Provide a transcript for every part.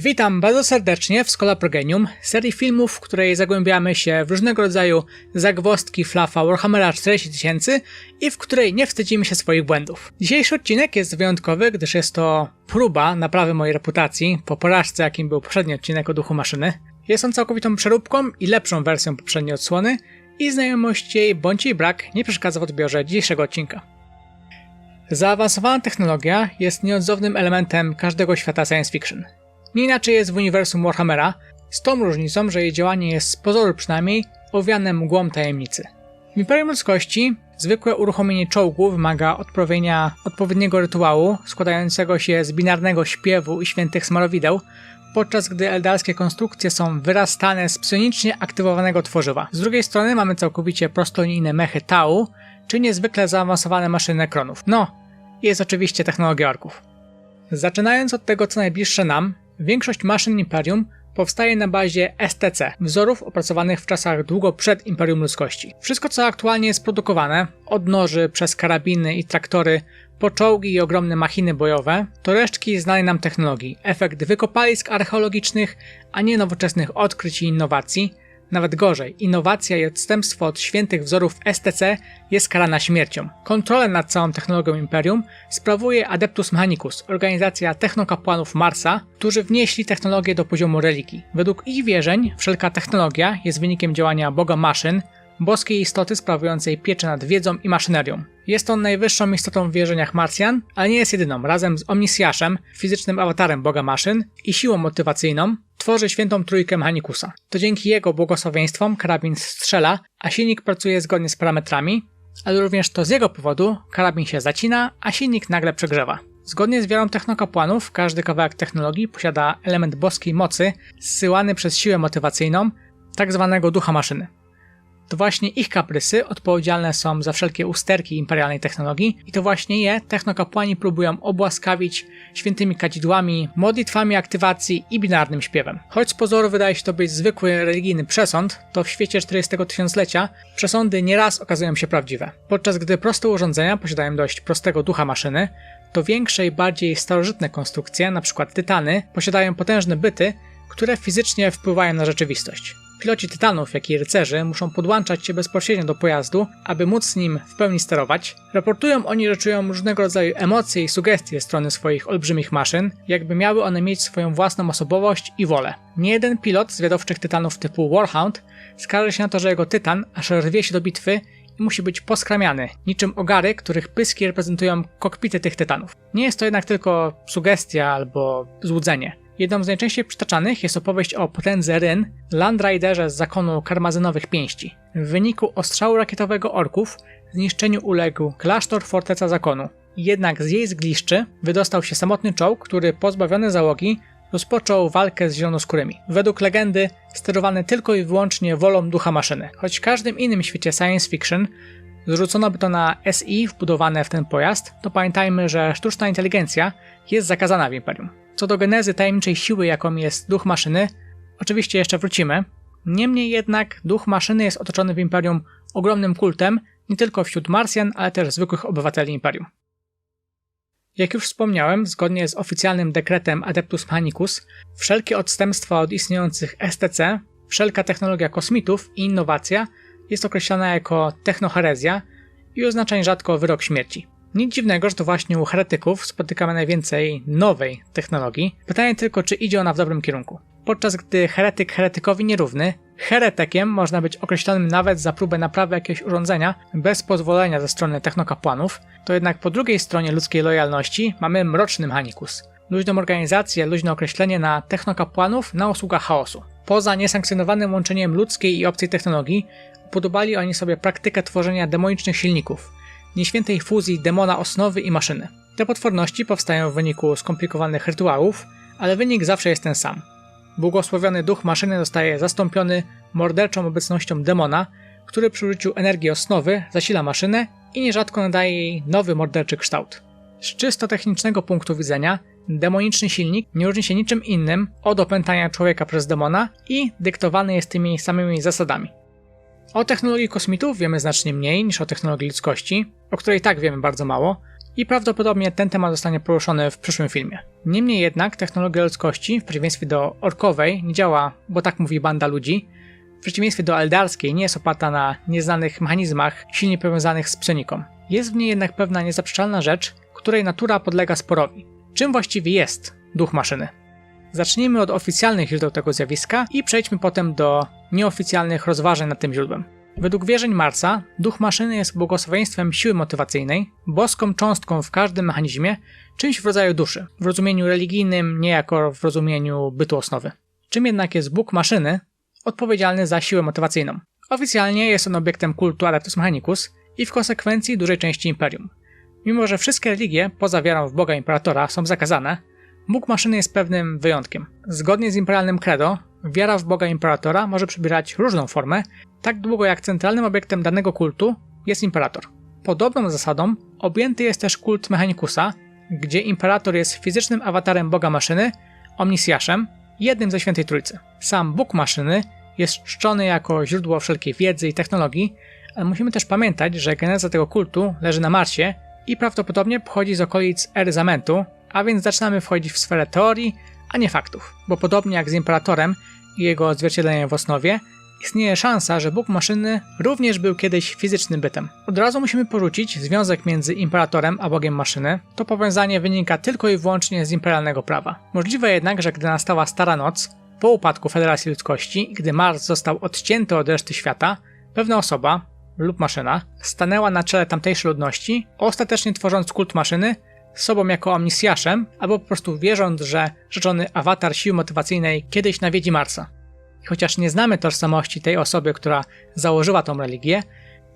Witam bardzo serdecznie w Skola Progenium, serii filmów, w której zagłębiamy się w różnego rodzaju zagwozdki flafa Warhammera 40 tysięcy i w której nie wstydzimy się swoich błędów. Dzisiejszy odcinek jest wyjątkowy, gdyż jest to próba naprawy mojej reputacji po porażce, jakim był poprzedni odcinek o duchu maszyny. Jest on całkowitą przeróbką i lepszą wersją poprzedniej odsłony i znajomość jej bądź jej brak nie przeszkadza w odbiorze dzisiejszego odcinka. Zaawansowana technologia jest nieodzownym elementem każdego świata science fiction. Nie inaczej jest w uniwersum Warhammera, z tą różnicą, że jej działanie jest z pozoru przynajmniej owiane mgłą tajemnicy. W Imperium Ludzkości zwykłe uruchomienie czołgu wymaga odprawienia odpowiedniego rytuału składającego się z binarnego śpiewu i świętych smarowideł, podczas gdy eldarskie konstrukcje są wyrastane z psionicznie aktywowanego tworzywa. Z drugiej strony mamy całkowicie prostolinijne mechy Tau, czy niezwykle zaawansowane maszyny Kronów. No, jest oczywiście technologia orków. Zaczynając od tego, co najbliższe nam, większość maszyn Imperium powstaje na bazie STC, wzorów opracowanych w czasach długo przed Imperium Ludzkości. Wszystko, co aktualnie jest produkowane, od noży przez karabiny i traktory, po czołgi i ogromne machiny bojowe, to resztki znanej nam technologii, efekt wykopalisk archeologicznych, a nie nowoczesnych odkryć i innowacji, nawet gorzej, innowacja i odstępstwo od świętych wzorów STC jest karana śmiercią. Kontrolę nad całą technologią Imperium sprawuje Adeptus Mechanicus, organizacja technokapłanów Marsa, którzy wnieśli technologię do poziomu religii. Według ich wierzeń wszelka technologia jest wynikiem działania Boga maszyn, boskiej istoty sprawującej pieczę nad wiedzą i maszynerią. Jest on najwyższą istotą w wierzeniach Marsjan, ale nie jest jedyną. Razem z Omnisjaszem, fizycznym awatarem Boga maszyn i siłą motywacyjną, tworzy świętą trójkę Mechanikusa. To dzięki jego błogosławieństwom karabin strzela, a silnik pracuje zgodnie z parametrami, ale również to z jego powodu karabin się zacina, a silnik nagle przegrzewa. Zgodnie z wiarą technokapłanów, każdy kawałek technologii posiada element boskiej mocy zsyłany przez siłę motywacyjną, tak zwanego ducha maszyny. To właśnie ich kaprysy odpowiedzialne są za wszelkie usterki imperialnej technologii i to właśnie je technokapłani próbują obłaskawić świętymi kadzidłami, modlitwami aktywacji i binarnym śpiewem. Choć z pozoru wydaje się to być zwykły religijny przesąd, to w świecie 40 tysiąclecia przesądy nieraz okazują się prawdziwe. Podczas gdy proste urządzenia posiadają dość prostego ducha maszyny, to większe i bardziej starożytne konstrukcje, np. tytany, posiadają potężne byty, które fizycznie wpływają na rzeczywistość. Piloci tytanów, jak i rycerzy muszą podłączać się bezpośrednio do pojazdu, aby móc nim w pełni sterować. Raportują oni, że czują różnego rodzaju emocje i sugestie strony swoich olbrzymich maszyn, jakby miały one mieć swoją własną osobowość i wolę. Nie jeden pilot zwiadowczych tytanów typu Warhound skarży się na to, że jego tytan aż rwie się do bitwy i musi być poskramiany, niczym ogary, których pyski reprezentują kokpity tych tytanów. Nie jest to jednak tylko sugestia albo złudzenie. Jedną z najczęściej przytaczanych jest opowieść o potędze Ryn, Landriderze z zakonu karmazynowych pięści. W wyniku ostrzału rakietowego orków zniszczeniu uległ klasztor Forteca Zakonu. Jednak z jej zgliszczy wydostał się samotny czołg, który pozbawiony załogi rozpoczął walkę z zielonoskórymi. Według legendy sterowany tylko i wyłącznie wolą ducha maszyny. Choć w każdym innym świecie science fiction zrzucono by to na SI wbudowane w ten pojazd, to pamiętajmy, że sztuczna inteligencja jest zakazana w Imperium. Co do genezy tajemniczej siły, jaką jest duch maszyny, oczywiście jeszcze wrócimy. Niemniej jednak duch maszyny jest otoczony w Imperium ogromnym kultem, nie tylko wśród Marsjan, ale też zwykłych obywateli Imperium. Jak już wspomniałem, zgodnie z oficjalnym dekretem Adeptus Mechanicus, wszelkie odstępstwa od istniejących STC, wszelka technologia kosmitów i innowacja jest określana jako technoherezja i oznacza nierzadko wyrok śmierci. Nic dziwnego, że to właśnie u heretyków spotykamy najwięcej nowej technologii. Pytanie tylko, czy idzie ona w dobrym kierunku. Podczas gdy heretyk heretykowi nierówny, heretykiem można być określonym nawet za próbę naprawy jakiegoś urządzenia bez pozwolenia ze strony technokapłanów, to jednak po drugiej stronie ludzkiej lojalności mamy mroczny Mechanikus. Luźną organizację, luźne określenie na technokapłanów na usługach chaosu. Poza niesankcjonowanym łączeniem ludzkiej i obcej technologii, upodobali oni sobie praktykę tworzenia demonicznych silników, nieświętej fuzji demona osnowy i maszyny. Te potworności powstają w wyniku skomplikowanych rytuałów, ale wynik zawsze jest ten sam. Błogosławiony duch maszyny zostaje zastąpiony morderczą obecnością demona, który przy użyciu energii osnowy zasila maszynę i nierzadko nadaje jej nowy morderczy kształt. Z czysto technicznego punktu widzenia, demoniczny silnik nie różni się niczym innym od opętania człowieka przez demona i dyktowany jest tymi samymi zasadami. O technologii kosmitów wiemy znacznie mniej niż o technologii ludzkości, o której tak wiemy bardzo mało, i prawdopodobnie ten temat zostanie poruszony w przyszłym filmie. Niemniej jednak technologia ludzkości, w przeciwieństwie do orkowej, nie działa, bo tak mówi banda ludzi, w przeciwieństwie do eldarskiej nie jest oparta na nieznanych mechanizmach silnie powiązanych z psioniką. Jest w niej jednak pewna niezaprzeczalna rzecz, której natura podlega sporowi. Czym właściwie jest duch maszyny? Zacznijmy od oficjalnych źródeł tego zjawiska i przejdźmy potem do nieoficjalnych rozważań nad tym źródłem. Według wierzeń Marsa, duch maszyny jest błogosławieństwem siły motywacyjnej, boską cząstką w każdym mechanizmie, czymś w rodzaju duszy, w rozumieniu religijnym, nie jako w rozumieniu bytu osnowy. Czym jednak jest Bóg maszyny, odpowiedzialny za siłę motywacyjną? Oficjalnie jest on obiektem kultu Adeptus Mechanicus i w konsekwencji dużej części imperium. Mimo, że wszystkie religie, poza wiarą w Boga Imperatora, są zakazane, Bóg maszyny jest pewnym wyjątkiem. Zgodnie z imperialnym credo, wiara w Boga Imperatora może przybierać różną formę, tak długo jak centralnym obiektem danego kultu jest imperator. Podobną zasadą objęty jest też kult Mechanicusa, gdzie imperator jest fizycznym awatarem Boga maszyny, omnisjaszem, jednym ze Świętej Trójcy. Sam Bóg maszyny jest czczony jako źródło wszelkiej wiedzy i technologii, ale musimy też pamiętać, że geneza tego kultu leży na Marsie i prawdopodobnie pochodzi z okolic ery Zamentu, a więc zaczynamy wchodzić w sferę teorii, a nie faktów, bo podobnie jak z Imperatorem i jego odzwierciedleniem w osnowie, istnieje szansa, że Bóg maszyny również był kiedyś fizycznym bytem. Od razu musimy porzucić związek między Imperatorem a Bogiem maszyny. To powiązanie wynika tylko i wyłącznie z imperialnego prawa. Możliwe jednak, że gdy nastała Stara Noc, po upadku Federacji Ludzkości, gdy Mars został odcięty od reszty świata, pewna osoba, lub maszyna, stanęła na czele tamtejszej ludności, ostatecznie tworząc kult maszyny, sobą jako omnisjaszem, albo po prostu wierząc, że rzeczony awatar siły motywacyjnej kiedyś nawiedzi Marsa. I chociaż nie znamy tożsamości tej osoby, która założyła tą religię,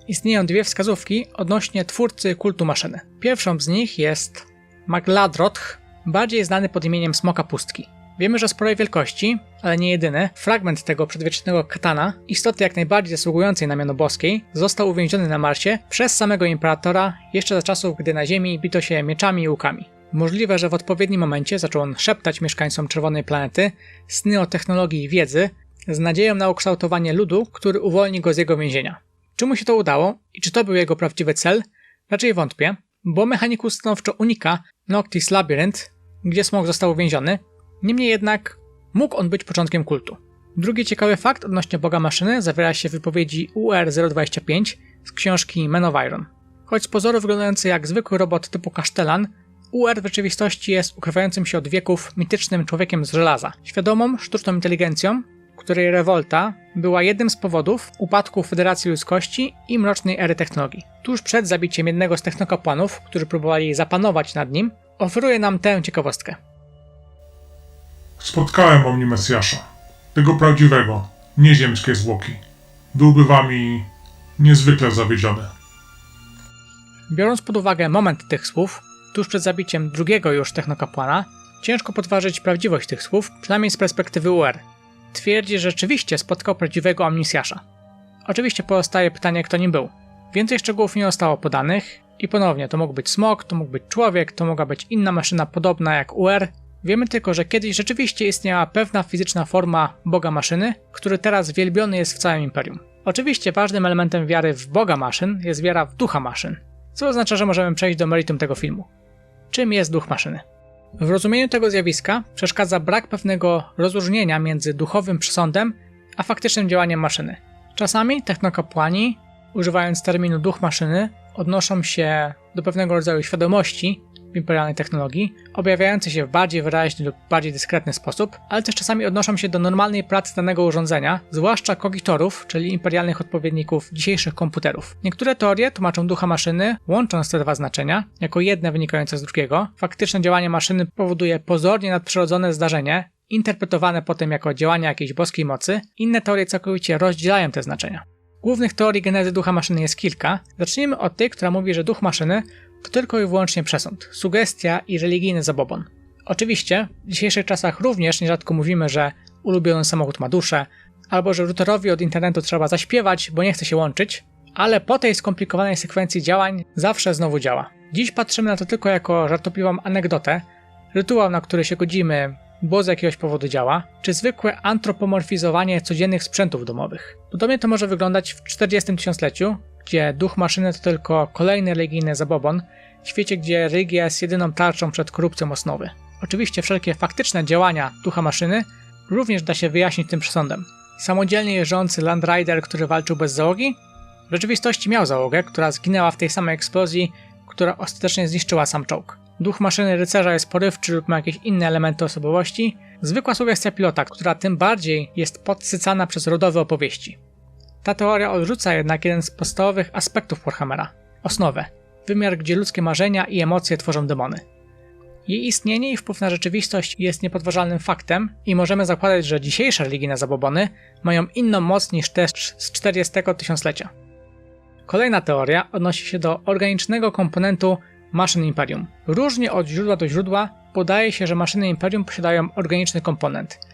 istnieją dwie wskazówki odnośnie twórcy kultu maszyny. Pierwszą z nich jest Magladroth, bardziej znany pod imieniem Smoka Pustki. Wiemy, że sporej wielkości, ale nie jedyny, fragment tego przedwiecznego katana, istoty jak najbardziej zasługującej na miano boskiej, został uwięziony na Marsie przez samego imperatora jeszcze za czasów, gdy na Ziemi bito się mieczami i łukami. Możliwe, że w odpowiednim momencie zaczął on szeptać mieszkańcom Czerwonej Planety sny o technologii i wiedzy, z nadzieją na ukształtowanie ludu, który uwolni go z jego więzienia. Czy mu się to udało i czy to był jego prawdziwy cel? Raczej wątpię, bo mechanikus stanowczo unika Noctis Labyrinth, gdzie smok został uwięziony, niemniej jednak mógł on być początkiem kultu. Drugi ciekawy fakt odnośnie Boga Maszyny zawiera się w wypowiedzi UR-025 z książki Men of Iron. Choć z pozoru wyglądający jak zwykły robot typu kasztelan, UR w rzeczywistości jest ukrywającym się od wieków mitycznym człowiekiem z żelaza, świadomą, sztuczną inteligencją, której rewolta była jednym z powodów upadku Federacji Ludzkości i mrocznej ery technologii. Tuż przed zabiciem jednego z technokapłanów, którzy próbowali zapanować nad nim, oferuje nam tę ciekawostkę. Spotkałem Omni Mesjasza, tego prawdziwego, nieziemskie zwłoki. Byłby wami niezwykle zawiedziony. Biorąc pod uwagę moment tych słów, tuż przed zabiciem drugiego już technokapłana, ciężko podważyć prawdziwość tych słów, przynajmniej z perspektywy UR. Twierdzi, że rzeczywiście spotkał prawdziwego omnisjasza. Oczywiście pozostaje pytanie, kto nim był. Więcej szczegółów nie zostało podanych i ponownie to mógł być smok, to mógł być człowiek, to mogła być inna maszyna podobna jak UR. Wiemy tylko, że kiedyś rzeczywiście istniała pewna fizyczna forma Boga maszyny, który teraz wielbiony jest w całym imperium. Oczywiście ważnym elementem wiary w Boga maszyn jest wiara w ducha maszyn, co oznacza, że możemy przejść do meritum tego filmu. Czym jest duch maszyny? W rozumieniu tego zjawiska przeszkadza brak pewnego rozróżnienia między duchowym przesądem a faktycznym działaniem maszyny. Czasami technokapłani, używając terminu duch maszyny, odnoszą się do pewnego rodzaju świadomości imperialnej technologii, objawiającej się w bardziej wyraźny lub bardziej dyskretny sposób, ale też czasami odnoszą się do normalnej pracy danego urządzenia, zwłaszcza kogitorów, czyli imperialnych odpowiedników dzisiejszych komputerów. Niektóre teorie tłumaczą ducha maszyny, łącząc te dwa znaczenia, jako jedne wynikające z drugiego. Faktyczne działanie maszyny powoduje pozornie nadprzyrodzone zdarzenie, interpretowane potem jako działanie jakiejś boskiej mocy. Inne teorie całkowicie rozdzielają te znaczenia. Głównych teorii genezy ducha maszyny jest kilka. Zacznijmy od tej, która mówi, że duch maszyny to tylko i wyłącznie przesąd, sugestia i religijny zabobon. Oczywiście, w dzisiejszych czasach również nierzadko mówimy, że ulubiony samochód ma duszę, albo że routerowi od internetu trzeba zaśpiewać, bo nie chce się łączyć, ale po tej skomplikowanej sekwencji działań zawsze znowu działa. Dziś patrzymy na to tylko jako żartobliwą anegdotę, rytuał, na który się godzimy, bo z jakiegoś powodu działa, czy zwykłe antropomorfizowanie codziennych sprzętów domowych. Podobnie to może wyglądać w 40 tysiącleciu, gdzie duch maszyny to tylko kolejny religijny zabobon, w świecie, gdzie religia jest jedyną tarczą przed korupcją osnowy. Oczywiście wszelkie faktyczne działania ducha maszyny również da się wyjaśnić tym przesądem. Samodzielnie jeżdżący Land Rider, który walczył bez załogi, w rzeczywistości miał załogę, która zginęła w tej samej eksplozji, która ostatecznie zniszczyła sam czołg. Duch maszyny rycerza jest porywczy lub ma jakieś inne elementy osobowości. Zwykła sugestia pilota, która tym bardziej jest podsycana przez rodowe opowieści. Ta teoria odrzuca jednak jeden z podstawowych aspektów Warhammera osnowę wymiar, gdzie ludzkie marzenia i emocje tworzą demony. Jej istnienie i wpływ na rzeczywistość jest niepodważalnym faktem i możemy zakładać, że dzisiejsze religijne zabobony mają inną moc niż te z 40 tysiąclecia. Kolejna teoria odnosi się do organicznego komponentu maszyn Imperium. Różnie od źródła do źródła podaje się, że maszyny Imperium posiadają organiczny komponent.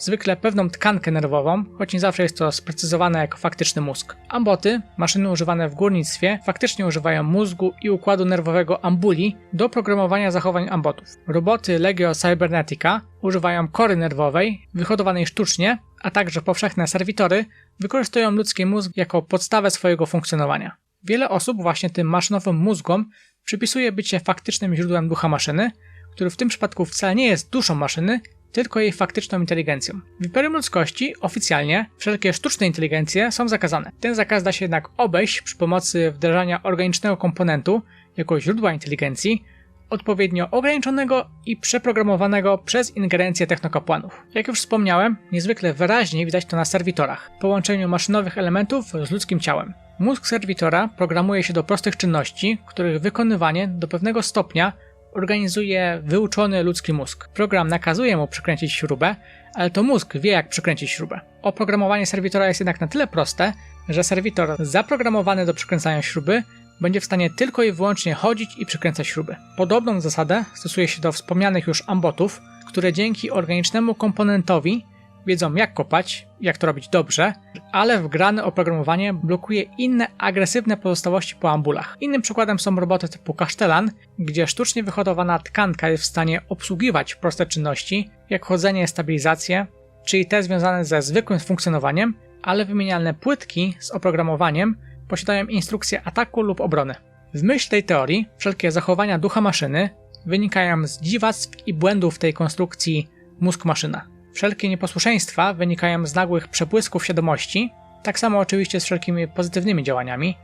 Zwykle pewną tkankę nerwową, choć nie zawsze jest to sprecyzowane jako faktyczny mózg. Amboty, maszyny używane w górnictwie, faktycznie używają mózgu i układu nerwowego ambuli do programowania zachowań ambotów. Roboty Legio Cybernetica używają kory nerwowej, wyhodowanej sztucznie, a także powszechne serwitory wykorzystują ludzki mózg jako podstawę swojego funkcjonowania. Wiele osób właśnie tym maszynowym mózgom przypisuje bycie faktycznym źródłem ducha maszyny, który w tym przypadku wcale nie jest duszą maszyny, tylko jej faktyczną inteligencją. W Imperium Ludzkości oficjalnie wszelkie sztuczne inteligencje są zakazane. Ten zakaz da się jednak obejść przy pomocy wdrażania organicznego komponentu jako źródła inteligencji, odpowiednio ograniczonego i przeprogramowanego przez ingerencję technokapłanów. Jak już wspomniałem, niezwykle wyraźnie widać to na serwitorach, połączeniu maszynowych elementów z ludzkim ciałem. Mózg serwitora programuje się do prostych czynności, których wykonywanie do pewnego stopnia organizuje wyuczony ludzki mózg. Program nakazuje mu przykręcić śrubę, ale to mózg wie jak przykręcić śrubę. Oprogramowanie serwitora jest jednak na tyle proste, że serwitor zaprogramowany do przykręcania śruby będzie w stanie tylko i wyłącznie chodzić i przykręcać śruby. Podobną zasadę stosuje się do wspomnianych już ambotów, które dzięki organicznemu komponentowi wiedzą jak kopać, jak to robić dobrze, ale wgrane oprogramowanie blokuje inne agresywne pozostałości po ambulach. Innym przykładem są roboty typu kasztelan, gdzie sztucznie wyhodowana tkanka jest w stanie obsługiwać proste czynności, jak chodzenie, stabilizację, czyli te związane ze zwykłym funkcjonowaniem, ale wymienialne płytki z oprogramowaniem posiadają instrukcję ataku lub obrony. W myśl tej teorii wszelkie zachowania ducha maszyny wynikają z dziwactw i błędów tej konstrukcji mózg-maszyna. Wszelkie nieposłuszeństwa wynikają z nagłych przebłysków świadomości, tak samo oczywiście z wszelkimi pozytywnymi działaniami.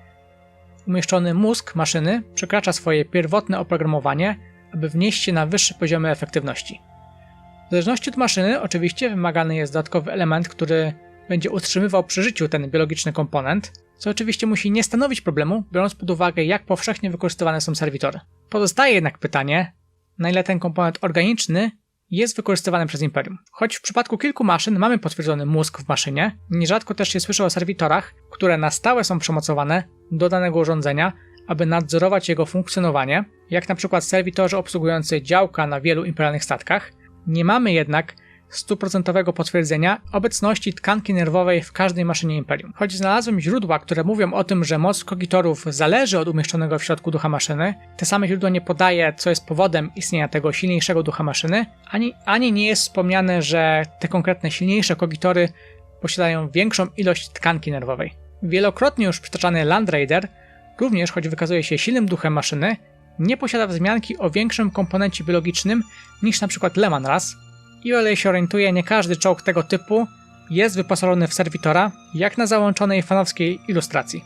Umieszczony mózg maszyny przekracza swoje pierwotne oprogramowanie, aby wnieść się na wyższe poziomy efektywności. W zależności od maszyny, oczywiście, wymagany jest dodatkowy element, który będzie utrzymywał przy życiu ten biologiczny komponent, co oczywiście musi nie stanowić problemu, biorąc pod uwagę, jak powszechnie wykorzystywane są serwitory. Pozostaje jednak pytanie, na ile ten komponent organiczny jest wykorzystywany przez Imperium. Choć w przypadku kilku maszyn mamy potwierdzony mózg w maszynie, nierzadko też się słyszy o serwitorach, które na stałe są przemocowane do danego urządzenia, aby nadzorować jego funkcjonowanie, jak na przykład serwitorzy obsługujący działka na wielu imperialnych statkach. Nie mamy jednak stuprocentowego potwierdzenia obecności tkanki nerwowej w każdej maszynie Imperium. Choć znalazłem źródła, które mówią o tym, że moc kogitorów zależy od umieszczonego w środku ducha maszyny, te same źródło nie podaje, co jest powodem istnienia tego silniejszego ducha maszyny, ani, ani nie jest wspomniane, że te konkretne silniejsze kogitory posiadają większą ilość tkanki nerwowej. Wielokrotnie już przytaczany Land Raider, również choć wykazuje się silnym duchem maszyny, nie posiada wzmianki o większym komponencie biologicznym niż np. Leman Ras, i o ile się orientuję, nie każdy czołg tego typu jest wyposażony w serwitora, jak na załączonej fanowskiej ilustracji.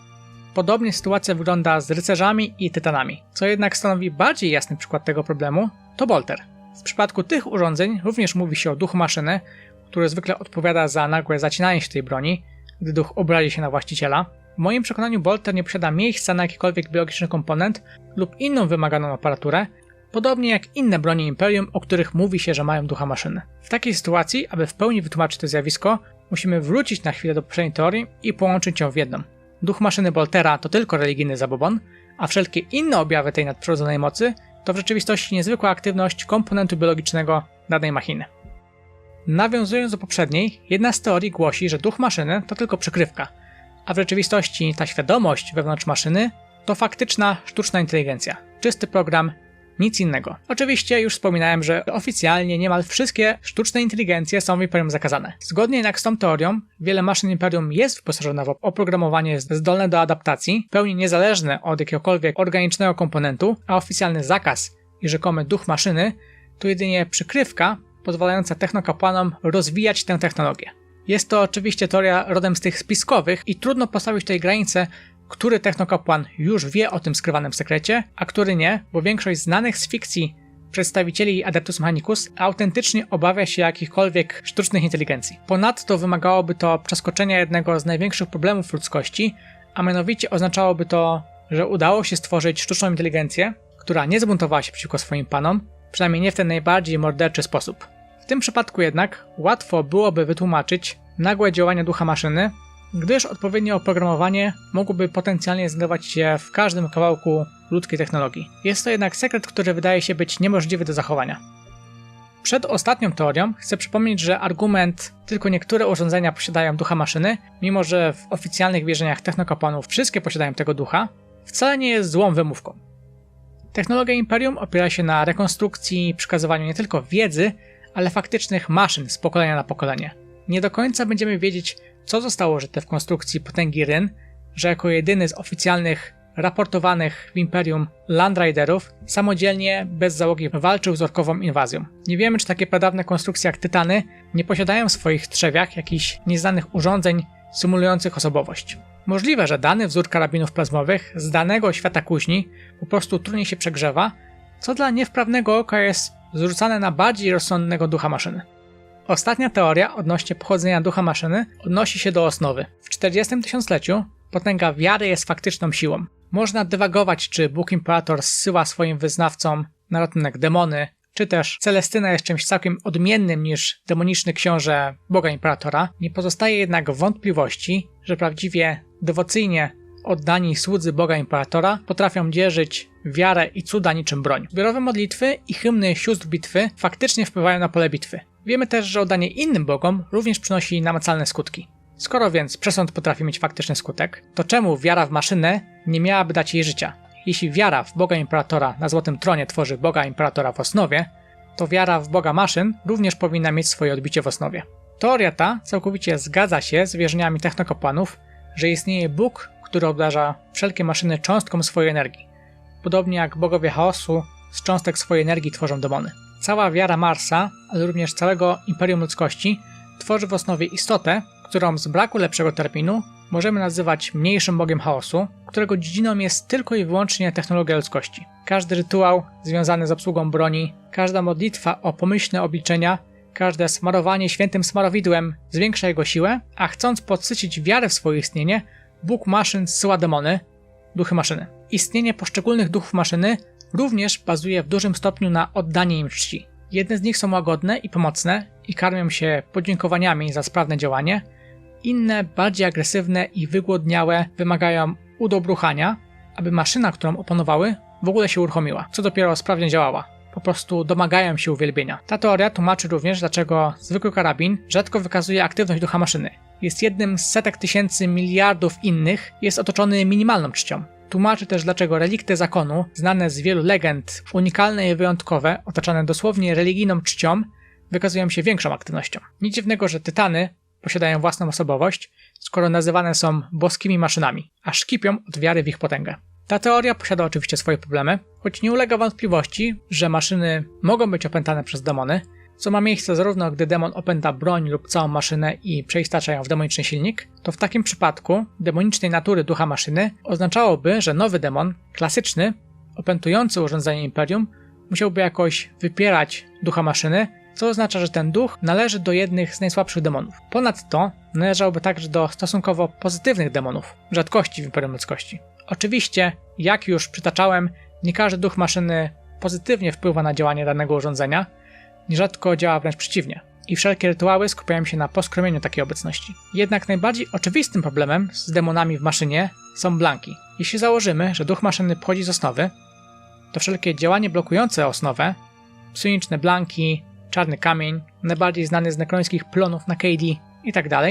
Podobnie sytuacja wygląda z rycerzami i tytanami. Co jednak stanowi bardziej jasny przykład tego problemu, to bolter. W przypadku tych urządzeń również mówi się o duchu maszyny, który zwykle odpowiada za nagłe zacinanie się tej broni, gdy duch obrazi się na właściciela. W moim przekonaniu bolter nie posiada miejsca na jakikolwiek biologiczny komponent lub inną wymaganą aparaturę, Podobnie jak inne broni Imperium, o których mówi się, że mają ducha maszyny. W takiej sytuacji, aby w pełni wytłumaczyć to zjawisko, musimy wrócić na chwilę do poprzedniej teorii i połączyć ją w jedną. Duch maszyny Boltera to tylko religijny zabobon, a wszelkie inne objawy tej nadprzyrodzonej mocy to w rzeczywistości niezwykła aktywność komponentu biologicznego danej machiny. Nawiązując do poprzedniej, jedna z teorii głosi, że duch maszyny to tylko przykrywka, a w rzeczywistości ta świadomość wewnątrz maszyny to faktyczna sztuczna inteligencja, czysty program nic innego. Oczywiście już wspominałem, że oficjalnie niemal wszystkie sztuczne inteligencje są w Imperium zakazane. Zgodnie jednak z tą teorią, wiele maszyn Imperium jest wyposażone w oprogramowanie zdolne do adaptacji, w pełni niezależne od jakiegokolwiek organicznego komponentu, a oficjalny zakaz i rzekomy duch maszyny to jedynie przykrywka pozwalająca technokapłanom rozwijać tę technologię. Jest to oczywiście teoria rodem z tych spiskowych i trudno postawić tej granicy, który technokapłan już wie o tym skrywanym sekrecie, a który nie, bo większość znanych z fikcji przedstawicieli Adeptus Mechanicus autentycznie obawia się jakichkolwiek sztucznych inteligencji. Ponadto wymagałoby to przeskoczenia jednego z największych problemów ludzkości, a mianowicie oznaczałoby to, że udało się stworzyć sztuczną inteligencję, która nie zbuntowała się przeciwko swoim panom, przynajmniej nie w ten najbardziej morderczy sposób. W tym przypadku jednak łatwo byłoby wytłumaczyć nagłe działania ducha maszyny, gdyż odpowiednie oprogramowanie mogłoby potencjalnie znajdować się w każdym kawałku ludzkiej technologii. Jest to jednak sekret, który wydaje się być niemożliwy do zachowania. Przed ostatnią teorią chcę przypomnieć, że argument tylko niektóre urządzenia posiadają ducha maszyny, mimo że w oficjalnych wierzeniach technokapłanów wszystkie posiadają tego ducha, wcale nie jest złą wymówką. Technologia Imperium opiera się na rekonstrukcji i przekazywaniu nie tylko wiedzy, ale faktycznych maszyn z pokolenia na pokolenie. Nie do końca będziemy wiedzieć, co zostało użyte w konstrukcji potęgi Ryn, że jako jedyny z oficjalnych raportowanych w Imperium Land Riderów samodzielnie, bez załogi walczył z orkową inwazją. Nie wiemy, czy takie pradawne konstrukcje jak Tytany nie posiadają w swoich trzewiach jakichś nieznanych urządzeń symulujących osobowość. Możliwe, że dany wzór karabinów plazmowych z danego świata kuźni po prostu trudniej się przegrzewa, co dla niewprawnego oka jest zrzucane na bardziej rozsądnego ducha maszyny. Ostatnia teoria odnośnie pochodzenia ducha maszyny odnosi się do osnowy. W 40 tysiącleciu potęga wiary jest faktyczną siłą. Można dywagować, czy Bóg Imperator zsyła swoim wyznawcom na ratunek demony, czy też Celestyna jest czymś całkiem odmiennym niż demoniczny książę Boga Imperatora. Nie pozostaje jednak wątpliwości, że prawdziwie dewocyjnie oddani słudzy Boga Imperatora potrafią dzierżyć wiarę i cuda niczym broń. Zbiorowe modlitwy i hymny sióstr bitwy faktycznie wpływają na pole bitwy. Wiemy też, że oddanie innym bogom również przynosi namacalne skutki. Skoro więc przesąd potrafi mieć faktyczny skutek, to czemu wiara w maszynę nie miałaby dać jej życia? Jeśli wiara w Boga Imperatora na Złotym Tronie tworzy Boga Imperatora w osnowie, to wiara w Boga maszyn również powinna mieć swoje odbicie w osnowie. Teoria ta całkowicie zgadza się z wierzeniami technokapłanów, że istnieje Bóg, który obdarza wszelkie maszyny cząstką swojej energii. Podobnie jak bogowie chaosu z cząstek swojej energii tworzą demony. Cała wiara Marsa, ale również całego Imperium Ludzkości tworzy w osnowie istotę, którą z braku lepszego terminu możemy nazywać mniejszym bogiem chaosu, którego dziedziną jest tylko i wyłącznie technologia ludzkości. Każdy rytuał związany z obsługą broni, każda modlitwa o pomyślne obliczenia, każde smarowanie świętym smarowidłem zwiększa jego siłę, a chcąc podsycić wiarę w swoje istnienie, Bóg maszyn zsyła demony, duchy maszyny. Istnienie poszczególnych duchów maszyny również bazuje w dużym stopniu na oddanie im czci. Jedne z nich są łagodne i pomocne i karmią się podziękowaniami za sprawne działanie, inne, bardziej agresywne i wygłodniałe, wymagają udobruchania, aby maszyna, którą opanowały, w ogóle się uruchomiła, co dopiero sprawnie działała. Po prostu domagają się uwielbienia. Ta teoria tłumaczy również, dlaczego zwykły karabin rzadko wykazuje aktywność ducha maszyny. Jest jednym z setek tysięcy miliardów innych, jest otoczony minimalną czcią. Tłumaczy też, dlaczego relikty zakonu, znane z wielu legend, unikalne i wyjątkowe, otaczane dosłownie religijną czcią, wykazują się większą aktywnością. Nic dziwnego, że tytany posiadają własną osobowość, skoro nazywane są boskimi maszynami, a szkipią od wiary w ich potęgę. Ta teoria posiada oczywiście swoje problemy, choć nie ulega wątpliwości, że maszyny mogą być opętane przez demony, co ma miejsce zarówno gdy demon opęta broń lub całą maszynę i przeistacza ją w demoniczny silnik, to w takim przypadku demonicznej natury ducha maszyny oznaczałoby, że nowy demon, klasyczny, opętujący urządzenie Imperium, musiałby jakoś wypierać ducha maszyny, co oznacza, że ten duch należy do jednych z najsłabszych demonów. Ponadto należałoby także do stosunkowo pozytywnych demonów, rzadkości w Imperium Ludzkości. Oczywiście, jak już przytaczałem, nie każdy duch maszyny pozytywnie wpływa na działanie danego urządzenia, nierzadko działa wręcz przeciwnie. I wszelkie rytuały skupiają się na poskromieniu takiej obecności. Jednak najbardziej oczywistym problemem z demonami w maszynie są blanki. Jeśli założymy, że duch maszyny pochodzi z osnowy, to wszelkie działanie blokujące osnowę, psioniczne blanki, czarny kamień, najbardziej znany z nekrońskich plonów na KD itd., tak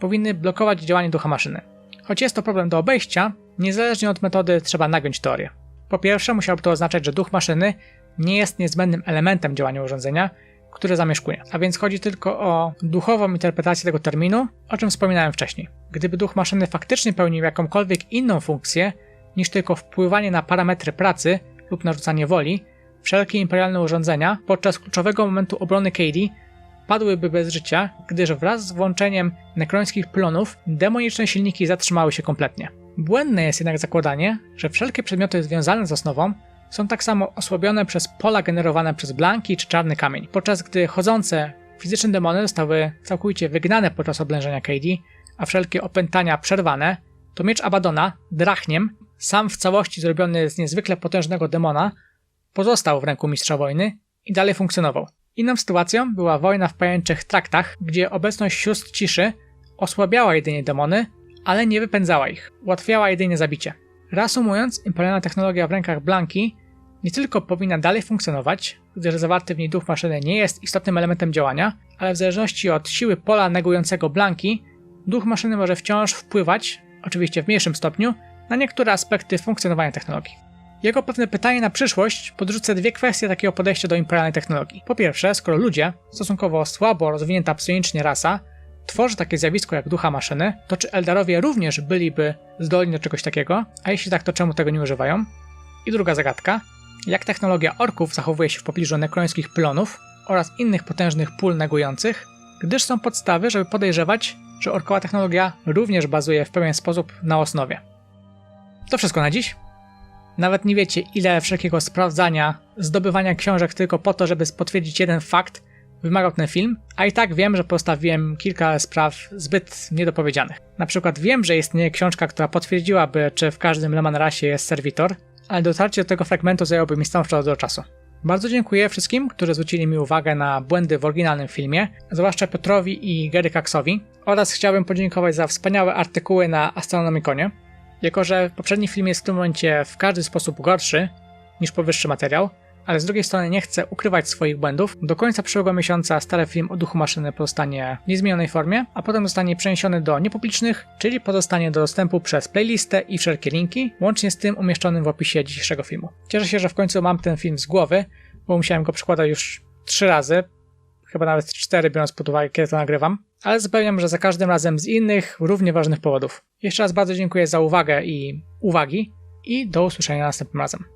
powinny blokować działanie ducha maszyny. Choć jest to problem do obejścia, niezależnie od metody trzeba nagiąć teorię. Po pierwsze, musiałoby to oznaczać, że duch maszyny nie jest niezbędnym elementem działania urządzenia, które zamieszkuje. A więc chodzi tylko o duchową interpretację tego terminu, o czym wspominałem wcześniej. Gdyby duch maszyny faktycznie pełnił jakąkolwiek inną funkcję niż tylko wpływanie na parametry pracy lub narzucanie woli, wszelkie imperialne urządzenia podczas kluczowego momentu obrony Katie padłyby bez życia, gdyż wraz z włączeniem nekrońskich plonów demoniczne silniki zatrzymały się kompletnie. Błędne jest jednak zakładanie, że wszelkie przedmioty związane z osnową są tak samo osłabione przez pola generowane przez blanki czy czarny kamień, podczas gdy chodzące fizyczne demony zostały całkowicie wygnane podczas oblężenia Katie, a wszelkie opętania przerwane, to miecz Abadona, Drachniem, sam w całości zrobiony z niezwykle potężnego demona, pozostał w ręku mistrza wojny i dalej funkcjonował. Inną sytuacją była wojna w pajęczych traktach, gdzie obecność sióstr ciszy osłabiała jedynie demony, ale nie wypędzała ich, ułatwiała jedynie zabicie. Reasumując, imperialna technologia w rękach Blanki nie tylko powinna dalej funkcjonować, gdyż zawarty w niej duch maszyny nie jest istotnym elementem działania, ale w zależności od siły pola negującego Blanki, duch maszyny może wciąż wpływać, oczywiście w mniejszym stopniu, na niektóre aspekty funkcjonowania technologii. Jako pewne pytanie na przyszłość podrzucę dwie kwestie takiego podejścia do imperialnej technologii. Po pierwsze, skoro ludzie, stosunkowo słabo rozwinięta psionicznie rasa, tworzy takie zjawisko jak ducha maszyny, to czy Eldarowie również byliby zdolni do czegoś takiego, a jeśli tak, to czemu tego nie używają? I druga zagadka, jak technologia orków zachowuje się w pobliżu nekrońskich plonów oraz innych potężnych pól negujących, gdyż są podstawy, żeby podejrzewać, że orkowa technologia również bazuje w pewien sposób na osnowie. To wszystko na dziś. Nawet nie wiecie, ile wszelkiego sprawdzania, zdobywania książek tylko po to, żeby potwierdzić jeden fakt, wymagał ten film, a i tak wiem, że postawiłem kilka spraw zbyt niedopowiedzianych. Na przykład wiem, że istnieje książka, która potwierdziłaby, czy w każdym Leman rasie jest serwitor, ale dotarcie do tego fragmentu zajęłoby mi stąd do czasu. Bardzo dziękuję wszystkim, którzy zwrócili mi uwagę na błędy w oryginalnym filmie, zwłaszcza Piotrowi i Gary Coxowi, oraz chciałbym podziękować za wspaniałe artykuły na Astronomiconie. Jako, że poprzedni film jest w tym momencie w każdy sposób gorszy niż powyższy materiał, ale z drugiej strony nie chcę ukrywać swoich błędów, do końca przyszłego miesiąca stary film o duchu maszyny pozostanie w niezmienionej formie, a potem zostanie przeniesiony do niepublicznych, czyli pozostanie do dostępu przez playlistę i wszelkie linki, łącznie z tym umieszczonym w opisie dzisiejszego filmu. Cieszę się, że w końcu mam ten film z głowy, bo musiałem go przekładać już trzy razy, chyba nawet cztery, biorąc pod uwagę, kiedy to nagrywam, ale zapewniam, że za każdym razem z innych, równie ważnych powodów. Jeszcze raz bardzo dziękuję za uwagę i uwagi i do usłyszenia następnym razem.